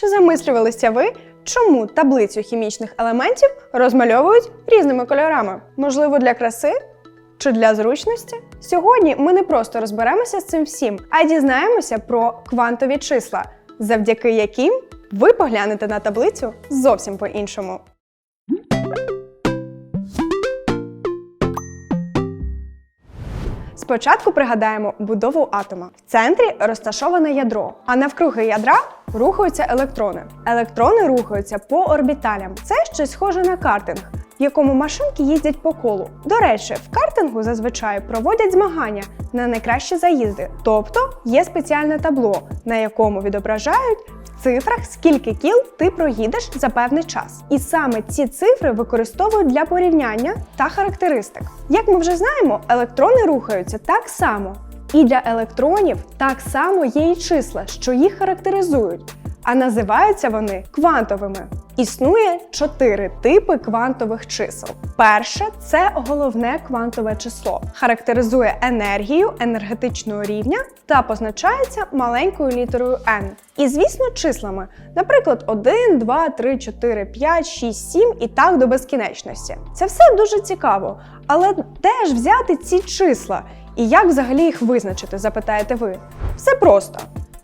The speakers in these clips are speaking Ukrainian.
Чи замислювалися ви, чому таблицю хімічних елементів розмальовують різними кольорами? Можливо, для краси? Чи для зручності? Сьогодні ми не просто розберемося з цим всім, а й дізнаємося про квантові числа, завдяки яким ви поглянете на таблицю зовсім по-іншому. Спочатку пригадаємо будову атома. В центрі розташоване ядро, а навкруги ядра рухаються електрони. Електрони рухаються по орбіталям. Це щось схоже на картинг, в якому машинки їздять по колу. До речі, в картингу зазвичай проводять змагання на найкращі заїзди, тобто є спеціальне табло, на якому відображають в цифрах, скільки кіл ти проїдеш за певний час. І саме ці цифри використовують для порівняння та характеристик. Як ми вже знаємо, електрони рухаються так само. І для електронів так само є і числа, що їх характеризують, а називаються вони квантовими. Існує чотири типи квантових чисел. Перше це головне квантове число, характеризує енергію енергетичного рівня та позначається маленькою літерою n. І звісно, числами, наприклад, 1, 2, 3, 4, 5, 6, 7 і так до безкінечності. Це все дуже цікаво, але де ж взяти ці числа? І як взагалі їх визначити, запитаєте ви? Все просто.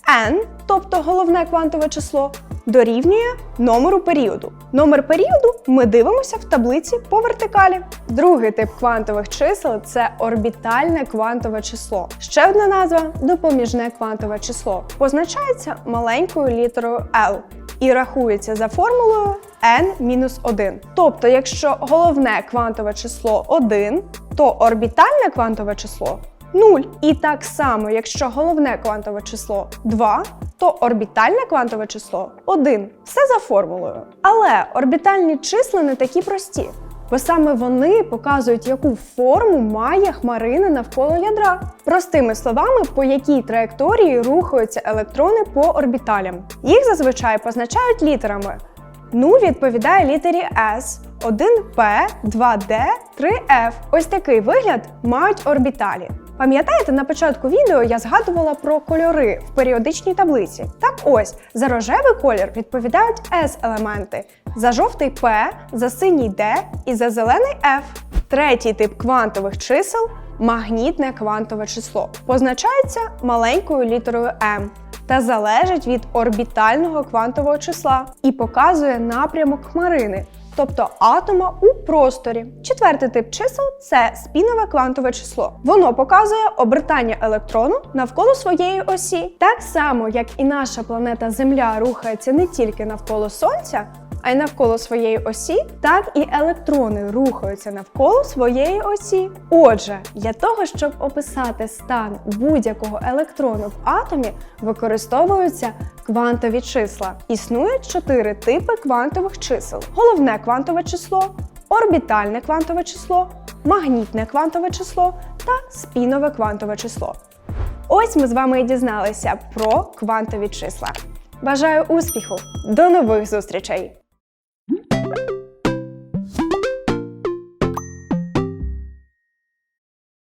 N, тобто головне квантове число, дорівнює номеру періоду. Номер періоду ми дивимося в таблиці по вертикалі. Другий тип квантових чисел це орбітальне квантове число. Ще одна назва допоміжне квантове число. Позначається маленькою літерою L і рахується за формулою n-1. Тобто, якщо головне квантове число 1, то орбітальне квантове число 0. І так само, якщо головне квантове число 2, то орбітальне квантове число 1. Все за формулою. Але орбітальні числа не такі прості. Бо саме вони показують, яку форму має хмарина навколо ядра. Простими словами, по якій траєкторії рухаються електрони по орбіталям. Їх зазвичай позначають літерами. 0 відповідає літері S, 1P, 2D, 3F. Ось такий вигляд мають орбіталі. Пам'ятаєте, на початку відео я згадувала про кольори в періодичній таблиці. Так ось, за рожевий колір відповідають S-елементи, за жовтий P, за синій D і за зелений F. Третій тип квантових чисел магнітне квантове число. Позначається маленькою літерою M та залежить від орбітального квантового числа і показує напрямок хмарини, тобто атома у просторі. Четвертий тип чисел це спінове квантове число. Воно показує обертання електрону навколо своєї осі. Так само, як і наша планета Земля рухається не тільки навколо Сонця. А й навколо своєї осі, так і електрони рухаються навколо своєї осі. Отже, для того, щоб описати стан будь-якого електрону в атомі, використовуються квантові числа. Існують чотири типи квантових чисел: головне квантове число, орбітальне квантове число, магнітне квантове число та спінове квантове число. Ось ми з вами і дізналися про квантові числа. Бажаю успіху! До нових зустрічей!